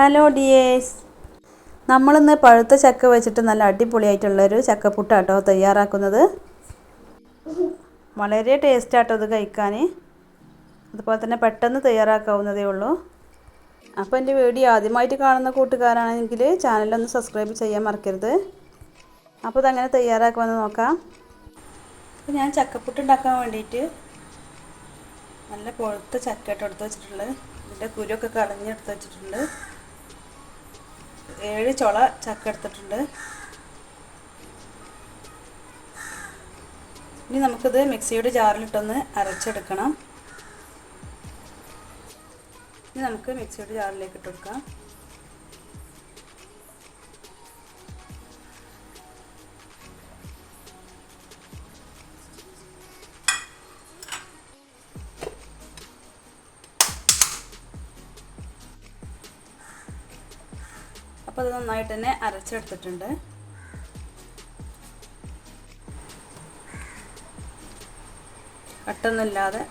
Hello dears നമ്മളിന്ന് പഴുത്ത ചക്ക വെച്ചിട്ട് നല്ല അടിപൊളിയായിട്ടുള്ളൊരു ചക്കപ്പുട്ടാട്ടോ തയ്യാറാക്കുന്നത്. വളരെ ടേസ്റ്റാട്ടോ ഇത് കഴിക്കാൻ. അതുപോലെ തന്നെ പെട്ടെന്ന് തയ്യാറാക്കാവുന്നതേ ഉള്ളൂ. അപ്പോൾ എന്റെ വീഡിയോ ആദ്യമായിട്ട് കാണുന്ന കൂട്ടുകാരാണെങ്കിൽ ചാനലൊന്ന് സബ്സ്ക്രൈബ് ചെയ്യാൻ മറക്കരുത്. അപ്പോൾ ഇതങ്ങനെ തയ്യാറാക്കുമെന്ന് നോക്കാം. അപ്പോൾ ഞാൻ ചക്കപ്പുട്ട് ഉണ്ടാക്കാൻ വേണ്ടിയിട്ട് നല്ല പൊഴുത്ത ചക്ക ഇട്ട് എടുത്ത് വെച്ചിട്ടുള്ളത് ഇതിന്റെ കുരുവൊക്കെ കളഞ്ഞെടുത്ത് വെച്ചിട്ടുണ്ട്. ഏഴ് ചുള ചക്ക എടുത്തിട്ടുണ്ട്. ഇനി നമുക്കിത് മിക്സിയുടെ ജാറിലിട്ടൊന്ന് അരച്ചെടുക്കണം. ഇനി നമുക്ക് മിക്സിയുടെ ജാറിലേക്ക് ഇട്ടെടുക്കാം അപ്പോൾ അത് നന്നായിട്ട് തന്നെ അരച്ചെടുത്തിട്ടുണ്ട്. കട്ടൊന്നുമില്ലാതെ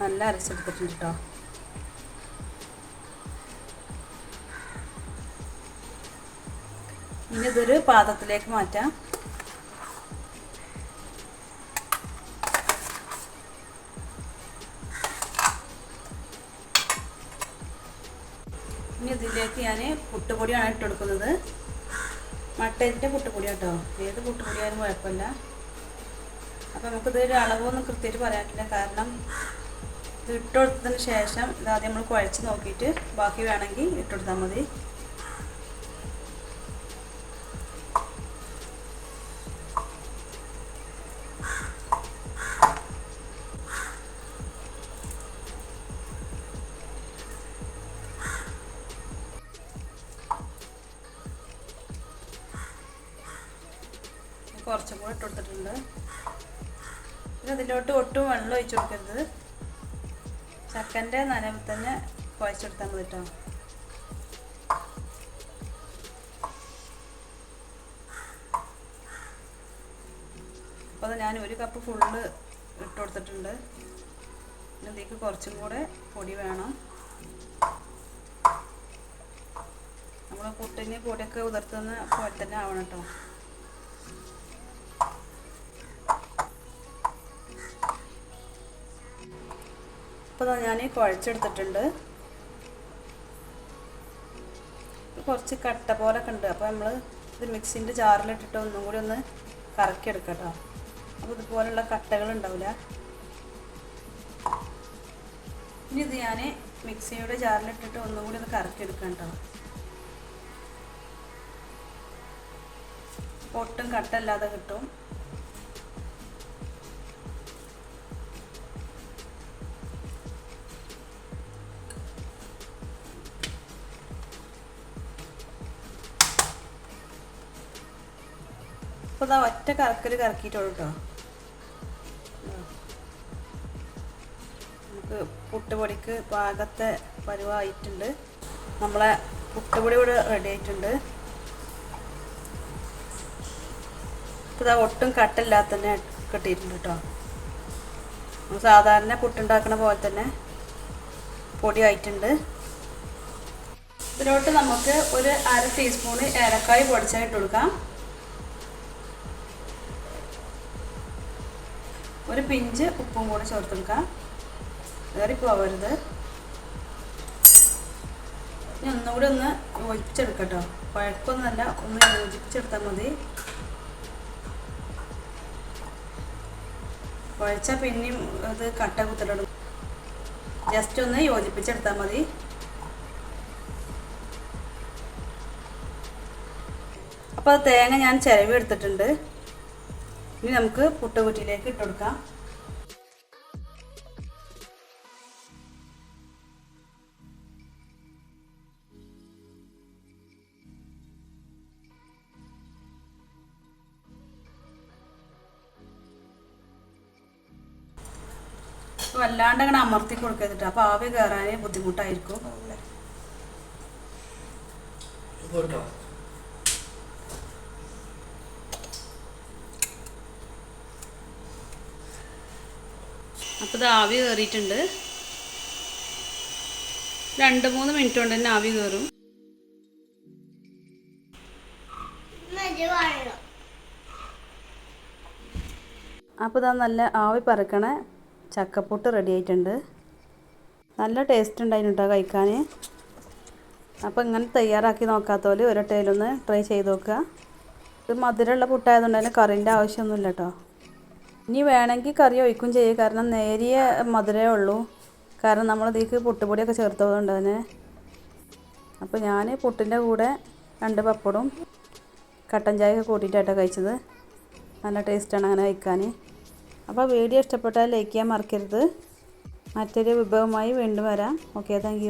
നല്ല അരച്ചെടുത്തിട്ടുണ്ട് കേട്ടോ ഇനി ഇതൊരു പാത്രത്തിലേക്ക് മാറ്റാം. ഇനി ഇതിലേക്ക് ഞാൻ പുട്ടുപൊടിയാണ് ഇട്ട് കൊടുക്കുന്നത് മട്ടേരിന്റെ പുട്ടുപൊടി കേട്ടോ ഏത് പുട്ടുപൊടിയായാലും കുഴപ്പമില്ല. അപ്പോൾ നമുക്കിത് ഒരു അളവൊന്നും കൃത്യമായിട്ട് പറയാനില്ല. കാരണം ഇത് ഇട്ട് കൊടുത്തതിന് ശേഷം ഇതാദ്യം നമ്മൾ കുഴച്ച് നോക്കിയിട്ട് ബാക്കി വേണമെങ്കിൽ ഇട്ട് കൊടുത്താൽ മതി. കുറച്ചും കൂടെ ഇട്ട് കൊടുത്തിട്ടുണ്ട് പിന്നെ അതിലോട്ട് ഒട്ടും വെള്ളം ഒഴിച്ചു കൊടുക്കരുത്. ചക്കന്റെ നനവിൽ തന്നെ കുഴച്ചെടുത്താൽ മതി കേട്ടോ. അപ്പോൾ അത് ഞാൻ ഒരു കപ്പ് ഫുള്ള് ഇട്ട് കൊടുത്തിട്ടുണ്ട്. പിന്നെ ഇതിലേക്ക് കുറച്ചും കൂടെ പൊടി വേണം. നമ്മൾ പുട്ടിന് പൊടിയൊക്കെ ഉതിർത്തുന്ന പോലെ തന്നെ ആവണം കേട്ടോ. ഇപ്പോൾ ഞാൻ കുഴച്ചെടുത്തിട്ടുണ്ട്. കുറച്ച് കട്ട പോലൊക്കെ ഉണ്ട്. അപ്പോൾ നമ്മൾ ഇത് മിക്സിന്റെ ജാറിലിട്ടിട്ട് ഒന്നും കൂടി ഒന്ന് കറക്കിയെടുക്കാം കേട്ടോ അപ്പോൾ ഇതുപോലുള്ള കട്ടകൾ ഉണ്ടാവില്ല ഇനി ഇത് ഞാൻ മിക്സിയുടെ ജാറിലിട്ടിട്ട് ഒന്നും കൂടി ഒന്ന് കറക്കിയെടുക്കാം കേട്ടോ ഒട്ടും കട്ടല്ലാതെ കിട്ടും. അപ്പോൾ ഇതാ ഒറ്റ കറക്കൽ കറക്കിയിട്ടുള്ളൂ കേട്ടോ നമുക്ക് പുട്ടുപൊടിക്ക് പാകത്തെ പരുവായിട്ടുണ്ട്. നമ്മളെ പുട്ടുപൊടി ഇവിടെ റെഡി ആയിട്ടുണ്ട്. ഇപ്പോൾ ഇതാ ഒട്ടും കട്ടില്ലാതെ തന്നെ കിട്ടിയിട്ടുണ്ട് കേട്ടോ നമ്മൾ സാധാരണ പുട്ടുണ്ടാക്കുന്ന പോലെ തന്നെ പൊടി ആയിട്ടുണ്ട് ഇതിലോട്ട് നമുക്ക് ഒരു അര ടീസ്പൂണ് ഏലക്കായ് പൊടിച്ചായിട്ട് കൊടുക്കാം. ഒരു പിഞ്ച് ഉപ്പും കൂടെ ചേർത്തെടുക്കാം. കയറി പോവരുത് ഇനി ഒന്നുകൂടി ഒന്ന് യോജിപ്പിച്ചെടുക്കട്ടോ കുഴപ്പമൊന്നുമല്ല ഒന്ന് യോജിപ്പിച്ചെടുത്താൽ മതി. കുഴച്ചാൽ പിന്നെയും അത് കട്ട കുത്തലിടും ജസ്റ്റ് ഒന്ന് യോജിപ്പിച്ചെടുത്താൽ മതി. അപ്പോൾ തേങ്ങ ഞാൻ ചിരവി എടുത്തിട്ടുണ്ട്. ഇനി നമുക്ക് പുട്ടുകുറ്റിയിലേക്ക് ഇട്ടുകൊടുക്കാം വല്ലാണ്ട് അങ്ങനെ അമർത്തി കൊടുക്കരുത് അപ്പൊ ആവി കയറാൻ ബുദ്ധിമുട്ടായിരിക്കും. അപ്പോൾ ഇത് ആവി കയറിയിട്ടുണ്ട് രണ്ട് മൂന്ന് മിനിറ്റ് കൊണ്ട് തന്നെ ആവി കയറും അപ്പോൾ ഇതാ നല്ല ആവി പറക്കണ ചക്കപ്പൊട്ട് റെഡി ആയിട്ടുണ്ട്. നല്ല ടേസ്റ്റ് ഉണ്ടായിരുന്നു കേട്ടോ കഴിക്കാൻ. അപ്പോൾ ഇങ്ങനെ തയ്യാറാക്കി നോക്കാത്ത പോലെ ടൈലൊന്ന് ട്രൈ ചെയ്ത് നോക്കുക. ഇത് മധുരമുള്ള പുട്ടായതുകൊണ്ട് തന്നെ കറിന്റെ ആവശ്യമൊന്നുമില്ല കേട്ടോ ഇനി വേണമെങ്കിൽ കറി ഒഴിക്കും ചെയ്യുക കാരണം നേരിയ മധുരമേ ഉള്ളൂ. കാരണം നമ്മൾ ഇതിലേക്ക് പുട്ടുപൊടിയൊക്കെ ചേർത്തതുകൊണ്ട് തന്നെ. അപ്പോൾ ഞാൻ പുട്ടിന്റെ കൂടെ രണ്ട് പപ്പടും കട്ടൻ ചായ ഒക്കെ കൂട്ടിയിട്ടായിട്ടാണ് കഴിച്ചത്. നല്ല ടേസ്റ്റാണ് അങ്ങനെ കഴിക്കാൻ. അപ്പോൾ വീഡിയോ ഇഷ്ടപ്പെട്ടാൽ ലൈക്ക് ചെയ്യാൻ മറക്കരുത്. മറ്റൊരു വിഭവമായി വീണ്ടും വരാം. Okay thank